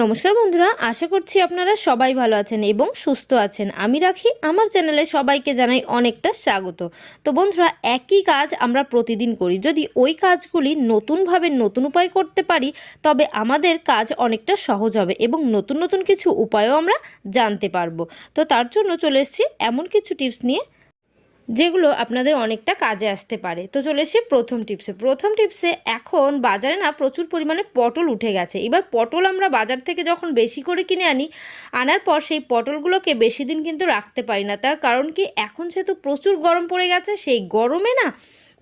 নমস্কার বন্ধুরা, আশা করছি আপনারা সবাই ভালো আছেন এবং সুস্থ আছেন। আমি রাখি, আমার চ্যানেলে সবাইকে জানাই অনেকটা স্বাগত। তো বন্ধুরা, একই কাজ আমরা প্রতিদিন করি। যদি ওই কাজগুলি নতুনভাবে নতুন উপায় করতে পারি, তবে আমাদের কাজ অনেকটা সহজ হবে এবং নতুন নতুন কিছু উপায়ও আমরা জানতে পারব। তো তার জন্য চলে এসেছি এমন কিছু টিপস নিয়ে যেগুলো আপনাদের অনেকটা কাজে আসতে পারে। তো চলে এসে প্রথম টিপসে প্রথম টিপসে এখন বাজারে না প্রচুর পরিমাণে পটল উঠে গেছে। এবার পটল আমরা বাজার থেকে যখন বেশি করে কিনে আনি, আনার পর সেই পটলগুলোকে বেশি দিন কিন্তু রাখতে পারি না। তার কারণ কি, এখন সেহেতু প্রচুর গরম পড়ে গেছে, সেই গরমে না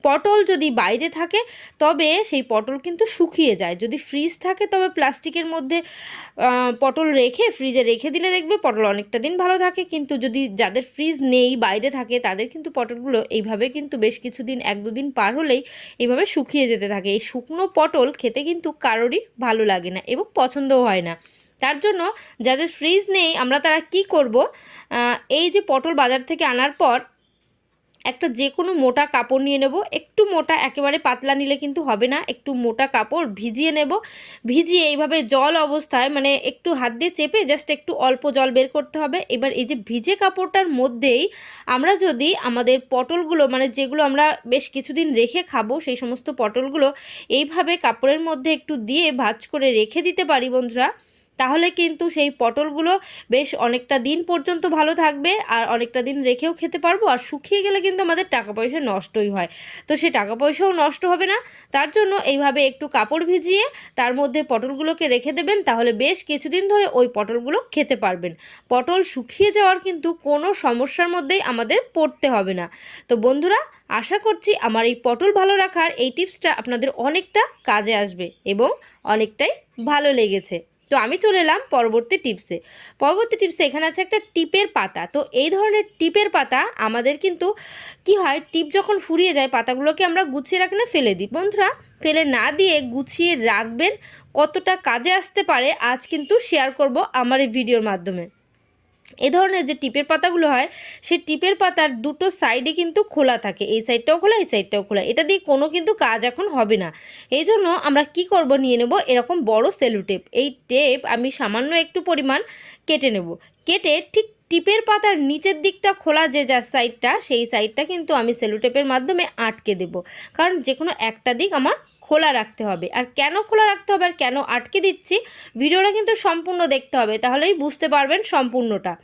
পটল যদি বাইরে থাকে, তবে সেই পটল কিন্তু শুকিয়ে যায়। যদি ফ্রিজ থাকে, তবে প্লাস্টিকের মধ্যে পটল রেখে ফ্রিজে রেখে দিলে দেখবে পটল অনেকটা দিন ভালো থাকে। কিন্তু যদি যাদের ফ্রিজ নেই, বাইরে থাকে, তাদের কিন্তু পটলগুলো এইভাবে কিন্তু বেশ কিছুদিন, এক দুদিন পার হলেই এইভাবে শুকিয়ে যেতে থাকে। এই শুকনো পটল খেতে কিন্তু কারোরই ভালো লাগে না এবং পছন্দও হয় না। তার জন্য যাদের ফ্রিজ নেই, আমরা তারা কি করব? এই যে পটল বাজার থেকে আনার পর একটা যে কোনো মোটা কাপড় নিয়ে নেব। একটু মোটা একেবারে পাতলা নিলে কিন্তু হবে না। একটু মোটা কাপড় ভিজিয়ে নেব। ভিজিয়ে এইভাবে জল অবস্থায় মানে একটু হাত দিয়ে চেপে জাস্ট একটু অল্প জল বের করতে হবে। এবার এই যে ভিজে কাপড়টার মধ্যেই আমরা যদি আমাদের পটলগুলো মানে যেগুলো আমরা বেশ কিছুদিন রেখে খাব সেই সমস্ত পটলগুলো এইভাবে কাপড়ের মধ্যে একটু দিয়ে ভাজ করে রেখে দিতে পারি বন্ধুরা। তাহলে কিন্তু সেই পটলগুলো বেশ অনেকটা দিন পর্যন্ত ভালো থাকবে আর অনেকটা দিন রেখেও খেতে পারব আর শুকিয়ে গেলে কিন্তু আমাদের টাকা পয়সা নষ্টই হয়। তো সে টাকা পয়সাও নষ্ট হবে না। তার জন্য এইভাবে একটু কাপড় ভিজিয়ে তার মধ্যে পটলগুলোকে রেখে দেবেন তাহলে বেশ কিছুদিন ধরে ওই পটলগুলো খেতে পারবেন। পটল শুকিয়ে যাওয়ার কিন্তু কোনো সমস্যার মধ্যেই আমাদের পড়তে হবে না। তো বন্ধুরা, আশা করছি আমার এই পটল ভালো রাখার এই টিপসটা আপনাদের অনেকটা কাজে আসবে এবং অনেকটাই ভালো লেগেছে। তো আমি চলে এলাম পরবর্তী টিপসে পরবর্তী টিপসে এখানে আছে একটা টিপের পাতা। তো এই ধরনের টিপের পাতা আমাদের কিন্তু কি হয়, টিপ যখন ফুরিয়ে যায়, পাতাগুলোকে আমরা গুছিয়ে রাখলে ফেলে দিই। বন্ধুরা, ফেলে না দিয়ে গুছিয়ে রাখবেন কতটা কাজে আসতে পারে, আজ কিন্তু শেয়ার করব আমার এই ভিডিওর মাধ্যমে। এ ধরনের যে টিপের পাতাগুলো হয়, সেই টিপের পাতার দুটো সাইডে কিন্তু খোলা থাকে। এই সাইডটাও খোলা, এই সাইডটাও খোলা। এটা দিয়ে কোনো কিন্তু কাজ এখন হবে না। এই জন্য আমরা কি করব, নিয়ে নেব এরকম বড় সেলু টেপ এই টেপ আমি সামান্য একটু পরিমাণ কেটে নেব। কেটে ঠিক টিপের পাতার নিচের দিকটা খোলা যে যার সাইডটা সেই সাইডটা কিন্তু আমি সেলু টেপের মাধ্যমে আটকে দেব। কারণ যে কোনো একটা দিক আমার খোলা রাখতে হবে। আর কেন খোলা রাখতে হবে আর কেন আটকে দিচ্ছি, ভিডিওটা কিন্তু সম্পূর্ণ দেখতে হবে, তাহলেই বুঝতে পারবেন সম্পূর্ণটা।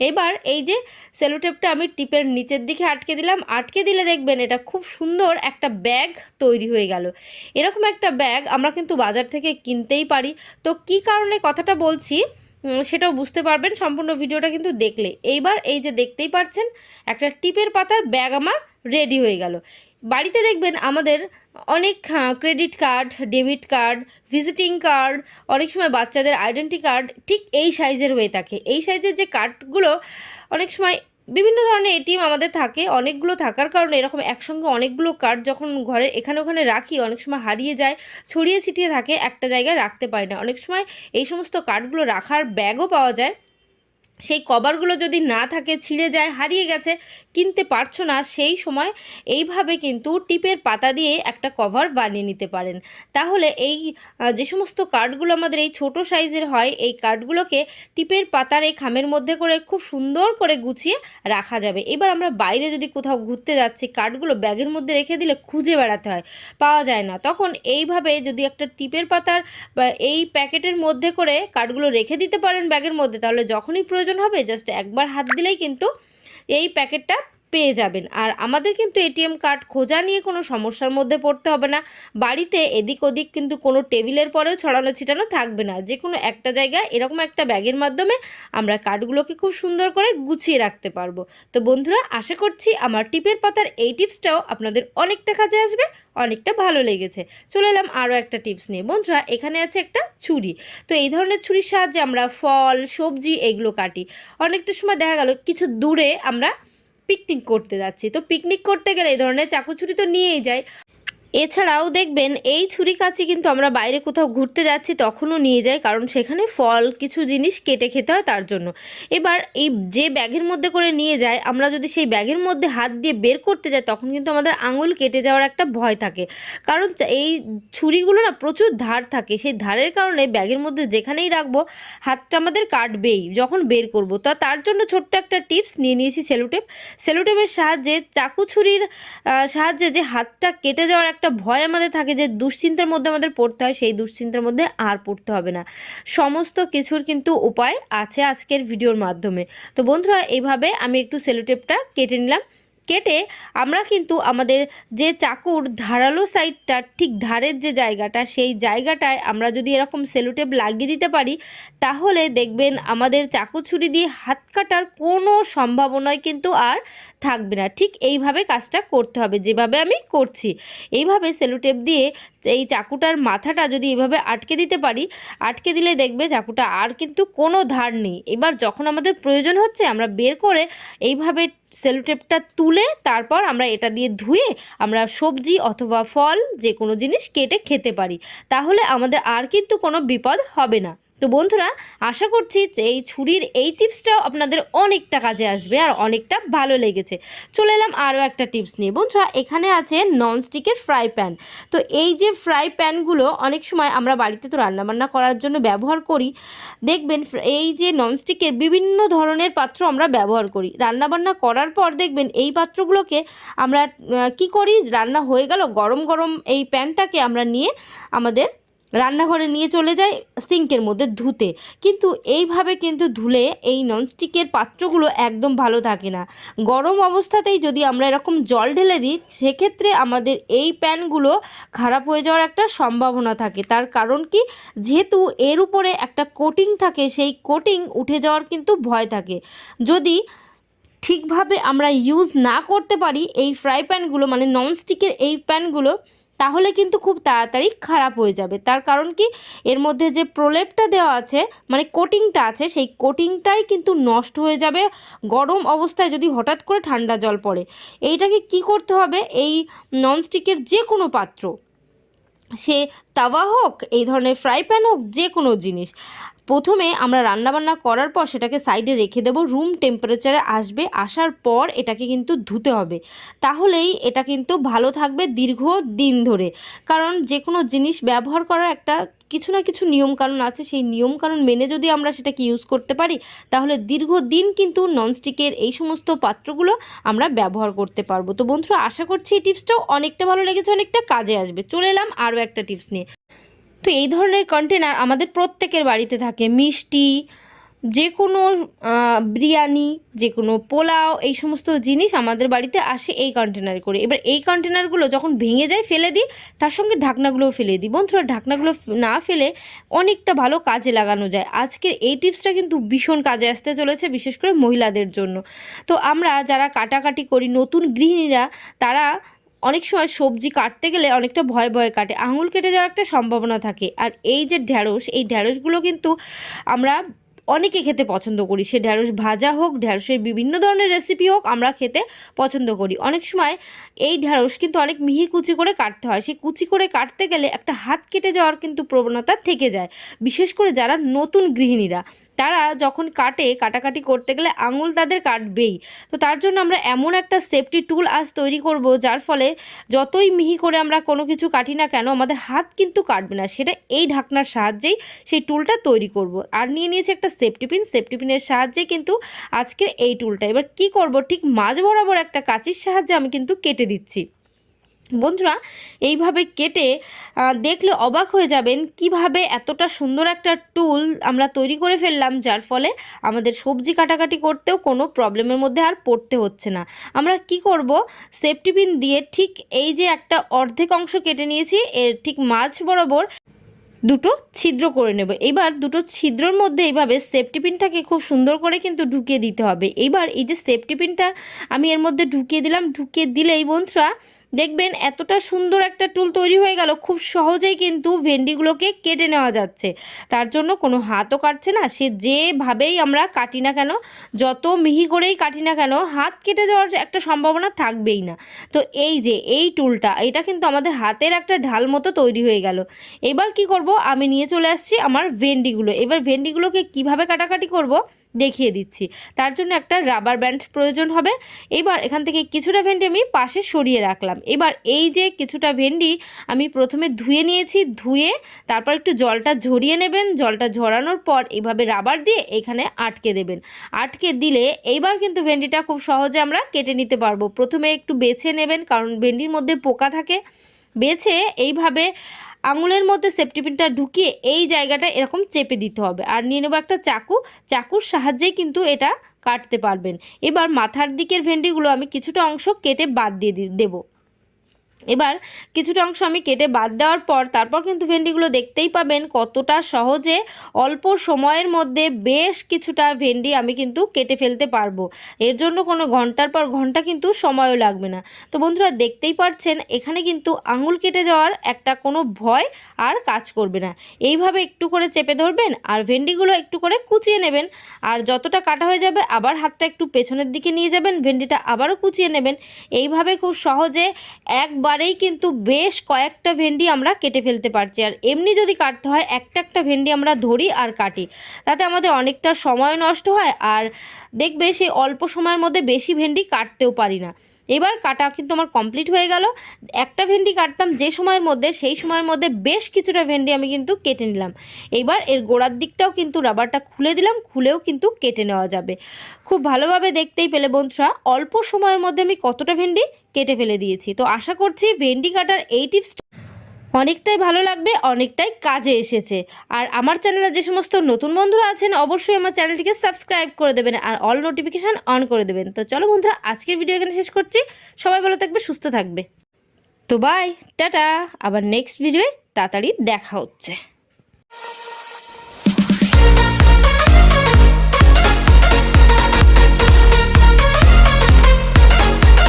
এবার এই যে সেলোটেপটা আমি টিপের নিচের দিকে আটকে দিলাম, আটকে দিলে দেখবেন এটা খুব সুন্দর একটা ব্যাগ তৈরি হয়ে গেল। এরকম একটা ব্যাগ আমরা কিন্তু বাজার থেকে কিনতেই পারি। তো কি কারণে কথাটা বলছি সেটাও বুঝতে পারবেন, সম্পূর্ণ ভিডিওটা কিন্তু দেখলে। এইবার এই যে দেখতেই পাচ্ছেন একটা টিপের পাতার ব্যাগ আমার রেডি হয়ে গেল। বাড়িতে দেখবেন আমাদের অনেক credit card debit card visiting card অনেক সময় বাচ্চাদের আইডেন্টি কার্ড ঠিক এই সাইজের হয়ে থাকে। এই সাইজের যে কার্ডগুলো অনেক সময় বিভিন্ন ধরনের এটিএম আমাদের থাকে, অনেকগুলো থাকার কারণে এরকম একসঙ্গে অনেকগুলো কার্ড যখন ঘরে এখানে ওখানে রাখি, অনেক সময় হারিয়ে যায়, ছড়িয়ে ছিটিয়ে থাকে, একটা জায়গায় রাখতে পারি না। অনেক সময় এই সমস্ত কার্ডগুলো রাখার ব্যাগও পাওয়া যায়। সেই কভারগুলো যদি না থাকে, ছিঁড়ে যায়, হারিয়ে গেছে, কিনতে পারছ না, সেই সময় এইভাবে কিন্তু টিপের পাতা দিয়ে একটা কভার বানিয়ে নিতে পারেন। তাহলে এই যে সমস্ত কার্ডগুলো আমাদের এই ছোট সাইজের হয়, এই কার্ডগুলোকে টিপের পাতার এই খামের মধ্যে করে খুব সুন্দর করে গুছিয়ে রাখা যাবে। এবার আমরা বাইরে যদি কোথাও ঘুরতে যাচ্ছি, কার্ডগুলো ব্যাগের মধ্যে রেখে দিলে খুঁজে বেড়াতে হয়, পাওয়া যায় না। তখন এইভাবে যদি একটা টিপের পাতার এই প্যাকেটের মধ্যে করে কার্ডগুলো রেখে দিতে পারেন ব্যাগের মধ্যে, তাহলে যখনই প্রয়োজন হবে? জাস্ট একবার হাত দিলেই কিন্তু এই প্যাকেটটা পেয়ে যাবেন। আর আমাদের কিন্তু এটিএম কার্ড খোঁজা নিয়ে কোনো সমস্যার মধ্যে পড়তে হবে না। বাড়িতে এদিক ওদিক কিন্তু কোনো টেবিলের পরেও ছড়ানো ছিটানো থাকবে না। যে কোনো একটা জায়গায় এরকম একটা ব্যাগের মাধ্যমে আমরা কার্ডগুলোকে খুব সুন্দর করে গুছিয়ে রাখতে পারব। তো বন্ধুরা, আশা করছি আমার টিপের পাতার এই টিপসটাও আপনাদের অনেকটা কাজে আসবে, অনেকটা ভালো লেগেছে। চলে এলাম আরও একটা টিপস নিয়ে। বন্ধুরা, এখানে আছে একটা ছুরি। তো এই ধরনের ছুরির সাহায্যে আমরা ফল, সবজি এগুলো কাটি। অনেকটা সময় দেখা গেল, কিছু দূরে আমরা পিকনিক করতে যাচ্ছি। তো পিকনিক করতে গেলে এই ধরনের চাকু ছুরি তো নিয়েই যাই এছাড়াও দেখবেন এই ছুরি কাচি কিন্তু আমরা বাইরে কোথাও ঘুরতে যাচ্ছি তখনও নিয়ে যাই, কারণ সেখানে ফল, কিছু জিনিস কেটে খেতে হয় তার জন্য। এবার এই যে ব্যাগের মধ্যে করে নিয়ে যায় আমরা যদি সেই ব্যাগের মধ্যে হাত দিয়ে বের করতে যাই, তখন কিন্তু আমাদের আঙুল কেটে যাওয়ার একটা ভয় থাকে। কারণ এই ছুরিগুলো না প্রচুর ধার থাকে, সেই ধারের কারণে ব্যাগের মধ্যে যেখানেই রাখব, হাতটা আমাদের কাটবেই যখন বের করব। তা তার জন্য ছোট্ট একটা টিপস নিয়ে নিয়েছি সেলোটেপ। সেলোটেপের সাহায্যে চাকু ছুরির সাহায্যে যে হাতটা কেটে যাওয়ার একটা ভয় আমাদের থাকে যে দুশ্চিন্তার মধ্যে আমাদের পড়তে হয়, সেই দুশ্চিন্তার মধ্যে আর পড়তে হবে না। সমস্ত কিছুর কিন্তু উপায় আছে আজকের ভিডিওর মাধ্যমে। তো বন্ধুরা এইভাবে আমি একটু সেলোটেপটা কেটে নিলাম। কেটে আমরা কিন্তু আমাদের যে চাকুর ধারালো সাইডটা, ঠিক ধারের যে জায়গাটা, সেই জায়গাটায় আমরা যদি এরকম সেলুটেপ লাগিয়ে দিতে পারি, তাহলে দেখবেন আমাদের চাকু ছুরি দিয়ে হাত কাটার কোনো সম্ভাবনায় কিন্তু আর থাকবে না। ঠিক এইভাবে কাজটা করতে হবে, যেভাবে আমি করছি। এইভাবে সেলুটেপ দিয়ে এই চাকুটার মাথাটা যদি এভাবে আটকে দিতে পারি, আটকে দিলে দেখবে চাকুটা আর কিন্তু কোনো ধার নেই। এবার যখন আমাদের প্রয়োজন হচ্ছে, আমরা বের করে এইভাবে সেলোটেপটা তুলে তারপর আমরা এটা দিয়ে ধুয়ে আমরা সবজি অথবা ফল যে কোনো জিনিস কেটে খেতে পারি। তাহলে আমাদের আর কিন্তু কোনো বিপদ হবে না। তো বন্ধুরা, আশা করছি যে এই ছুরির এই টিপসটাও আপনাদের অনেকটা কাজে আসবে আর অনেকটা ভালো লেগেছে। চলে এলাম আরও একটা টিপস নিয়ে। বন্ধুরা, এখানে আছে ননস্টিকের ফ্রাই প্যান। তো এই যে ফ্রাই প্যানগুলো, অনেক সময় আমরা বাড়িতে তো রান্নাবান্না করার জন্য ব্যবহার করি। দেখবেন, এই যে ননস্টিকের বিভিন্ন ধরনের পাত্র আমরা ব্যবহার করি। রান্নাবান্না করার পর দেখবেন, এই পাত্রগুলোকে আমরা কি করি? রান্না হয়ে গেল, গরম গরম এই প্যানটাকে আমরা নিয়ে আমাদের রান্নাঘরে নিয়ে চলে যায় সিঙ্কের মধ্যে ধুতে। কিন্তু এইভাবে কিন্তু ধুলে এই ননস্টিকের পাত্রগুলো একদম ভালো থাকে না। গরম অবস্থাতেই যদি আমরা এরকম জল ঢেলে দিই, সেক্ষেত্রে আমাদের এই প্যানগুলো খারাপ হয়ে যাওয়ার একটা সম্ভাবনা থাকে। তার কারণ কি? যেহেতু এর উপরে একটা কোটিং থাকে, সেই কোটিং উঠে যাওয়ার কিন্তু ভয় থাকে। যদি ঠিকভাবে আমরা ইউজ না করতে পারি, এই ফ্রাই প্যানগুলো মানে ননস্টিকের এই প্যানগুলো তাহলে কিন্তু খুব তাড়াতাড়ি খারাপ হয়ে যাবে। তার কারণ কি? এর মধ্যে যে প্রলেপটা দেওয়া আছে মানে কোটিংটা আছে, সেই কোটিংটাই কিন্তু নষ্ট হয়ে যাবে গরম অবস্থায় যদি হঠাৎ করে ঠান্ডা জল পড়ে। এইটাকে কি করতে হবে? এই ননস্টিকের যে কোনো পাত্র, সে তাওয়া হোক, এই ধরনের ফ্রাই প্যান হোক যে কোনো জিনিস প্রথমে আমরা রান্নাবান্না করার পর সেটাকে সাইডে রেখে দেবো। রুম টেম্পারেচারে আসবে, আসার পর এটাকে কিন্তু ধুতে হবে। তাহলেই এটা কিন্তু ভালো থাকবে দীর্ঘ দিন ধরে। কারণ যে কোনো জিনিস ব্যবহার করার একটা কিছু না কিছু নিয়মকানুন আছে। সেই নিয়মকানুন মেনে যদি আমরা সেটাকে ইউজ করতে পারি, তাহলে দীর্ঘদিন কিন্তু ননস্টিকের এই সমস্ত পাত্রগুলো আমরা ব্যবহার করতে পারব। তো বন্ধুরা, আশা করছি এই টিপসটাও অনেকটা ভালো লেগেছে, অনেকটা কাজে আসবে। চলে এলাম আরও একটা টিপস নিয়ে। তো এই ধরনের কন্টেনার আমাদের প্রত্যেকের বাড়িতে থাকে। মিষ্টি যে কোনো বিরিয়ানি যে কোনো পোলাও, এই সমস্ত জিনিস আমাদের বাড়িতে আসে এই কন্টেনারে করে। এবার এই কন্টেনারগুলো যখন ভেঙে যায়, ফেলে দিই, তার সঙ্গে ঢাকনাগুলোও ফেলে দিই। বন্ধুরা, ঢাকনাগুলো না ফেলে অনেকটা ভালো কাজে লাগানো যায়। আজকের এই টিপসটা কিন্তু ভীষণ কাজে আসতে চলেছে, বিশেষ করে মহিলাদের জন্য। তো আমরা যারা কাটাকাটি করি, নতুন গৃহিণীরা, তারা অনেক সময় সবজি কাটতে গেলে অনেকটা ভয় ভয় কাটে। আঙুল কেটে যাওয়ার একটা সম্ভাবনা থাকে। আর এই যে ঢ্যাঁড়স, এই ঢ্যাঁড়সগুলো কিন্তু আমরা অনেকে খেতে পছন্দ করি। সে ঢ্যাঁড়স ভাজা হোক, ঢ্যাঁড়সের বিভিন্ন ধরনের রেসিপি হোক, আমরা খেতে পছন্দ করি। অনেক সময় এই ঢ্যাঁড়স কিন্তু অনেক মিহি কুচি করে কাটতে হয়। সেই কুচি করে কাটতে গেলে একটা হাত কেটে যাওয়ার কিন্তু প্রবণতা থেকে যায়। বিশেষ করে যারা নতুন গৃহিণীরা। তারা যখন কাটে, কাটাকাটি করতে গেলে আঙুল তাদের কাটবেই। তো তার জন্য আমরা এমন একটা সেফটি টুল আজ তৈরি করব, যার ফলে যতই মিহি করে আমরা কোনো কিছু কাটি না কেন, আমাদের হাত কিন্তু কাটবে না। সেটা এই ঢাকনার সাহায্যেই সেই টুলটা তৈরি করব। আর নিয়ে নিয়েছি একটা সেফটি পিন সেফটি পিনের সাহায্যে কিন্তু আজকের এই টুলটা এবার কি করব? ঠিক মাঝ বরাবর একটা কাঁচির সাহায্যে আমি কিন্তু কেটে দিচ্ছি। বন্ধুরা, এইভাবে কেটে দেখলে অবাক হয়ে যাবেন কীভাবে এতটা সুন্দর একটা টুল আমরা তৈরি করে ফেললাম, যার ফলে আমাদের সবজি কাটাকাটি করতেও কোনো প্রবলেমের মধ্যে আর পড়তে হচ্ছে না। আমরা কি করব, সেফটি পিন দিয়ে ঠিক এই যে একটা অর্ধেক অংশ কেটে নিয়েছি, এর ঠিক মাঝ বরাবর দুটো ছিদ্র করে নেব। এবার দুটো ছিদ্রর মধ্যে এইভাবে সেফটি পিনটাকে খুব সুন্দর করে কিন্তু ঢুকিয়ে দিতে হবে। এবার এই যে সেফটি পিনটা আমি এর মধ্যে ঢুকিয়ে দিলাম, ঢুকিয়ে দিলেই বন্ধুরা দেখবেন এতটা সুন্দর একটা টুল তৈরি হয়ে গেল, খুব সহজেই কিন্তু ভেন্ডিগুলোকে কেটে নেওয়া যাচ্ছে। তার জন্য কোনো হাতও কাটছে না, সে যেভাবেই আমরা কাটি না কেন, যত মিহি করেই কাটি না কেন, হাত কেটে যাওয়ার একটা সম্ভাবনা থাকবেই না। তো এই যে, এই টুলটা এটা কিন্তু আমাদের হাতের একটা ঢাল মতো তৈরি হয়ে গেল। এবার কি করব, আমি নিয়ে চলে আসছি আমার ভেন্ডিগুলো। এবার ভেন্ডিগুলোকে কীভাবে কাটাকাটি করব? দেখিয়ে দিচ্ছি। তার জন্য একটা রাবার ব্যান্ড প্রয়োজন হবে। এবার এখান থেকে কিছুটা ভেন্ডি আমি পাশে সরিয়ে রাখলাম। এবার এই যে কিছুটা ভেন্ডি আমি প্রথমে ধুয়ে নিয়েছি, ধুয়ে তারপর একটু জলটা ঝরিয়ে নেবেন। জলটা ঝরানোর পর এইভাবে রাবার দিয়ে এখানে আটকে দেবেন। আটকে দিলে এইবার কিন্তু ভেন্ডিটা খুব সহজে আমরা কেটে নিতে পারব। প্রথমে একটু বেছে নেবেন, কারণ ভেন্ডির মধ্যে পোকা থাকে। বেছে এইভাবে আঙুলের মধ্যে সেফটিপিনটা ঢুকিয়ে এই জায়গাটা এরকম চেপে দিতে হবে। আর নিয়ে নেব একটা চাকু। চাকুর সাহায্যেই কিন্তু এটা কাটতে পারবেন। এবার মাথার দিকের ভেন্ডিগুলো আমি কিছুটা অংশ কেটে বাদ দিয়ে দেবো। এবার কিছুটা অংশ আমি কেটে বাদ দেওয়ার পর তারপর কিন্তু ভেন্ডিগুলো দেখতেই পাবেন কতটা সহজে অল্প সময়ের মধ্যে বেশ কিছুটা ভেন্ডি আমি কিন্তু কেটে ফেলতে পারব। এর জন্য কোনো ঘণ্টার পর ঘণ্টা কিন্তু সময়ও লাগবে না। তো বন্ধুরা দেখতেই পাচ্ছেন এখানে কিন্তু আঙুল কেটে যাওয়ার একটা কোনো ভয় আর কাজ করবে না। এইভাবে একটু করে চেপে ধরবেন আর ভেন্ডিগুলো একটু করে কুচিয়ে নেবেন। আর যতটা কাটা হয়ে যাবে আবার হাতটা একটু পেছনের দিকে নিয়ে যাবেন, ভেন্ডিটা আবারও কুচিয়ে নেবেন। এইভাবে খুব সহজে একবারেই কিন্তু বেশ কয়েকটা ভেন্ডি আমরা কেটে ফেলতে পারছি। আর এমনি যদি কাটতে হয় একটা একটা ভেন্ডি আমরা ধরি আর কাটি। তাতে আমাদের অনেকটা সময় নষ্ট হয়, আর দেখবে সেই অল্প সময়ের মধ্যে বেশি ভেন্ডি কাটতেও পারি না। এবার কাটা কিন্তু আমার কমপ্লিট হয়ে গেল। একটা ভেন্ডি কাটতাম যে সময়ের মধ্যে, সেই সময়ের মধ্যে বেশ কিছুটা ভেন্ডি আমি কিন্তু কেটে নিলাম। এবার এর গোড়ার দিকটাও কিন্তু রাবারটা খুলে দিলাম, খুলেও কিন্তু কেটে নেওয়া যাবে। খুব ভালোভাবে দেখতেই পেলে বন্ধুরা, অল্প সময়ের মধ্যে আমি কতটা ভেন্ডি কেটে ফেলে দিয়েছি। তো আশা করছি ভেন্ডি কাটার এই টিপস অনেকটাই ভালো লাগবে, অনেকটাই কাজে এসেছে। আর আমার চ্যানেলে যে সমস্ত নতুন বন্ধুরা আছেন, অবশ্যই আমার চ্যানেলটিকে সাবস্ক্রাইব করে দেবেন আর অল নোটিফিকেশান অন করে দেবেন। তো চলো বন্ধুরা, আজকের ভিডিও এখানে শেষ করছি। সবাই ভালো থাকবে, সুস্থ থাকবে। তো বাই টাটা। আবার নেক্সট ভিডিওয়ে তাড়াতাড়ি দেখা হচ্ছে।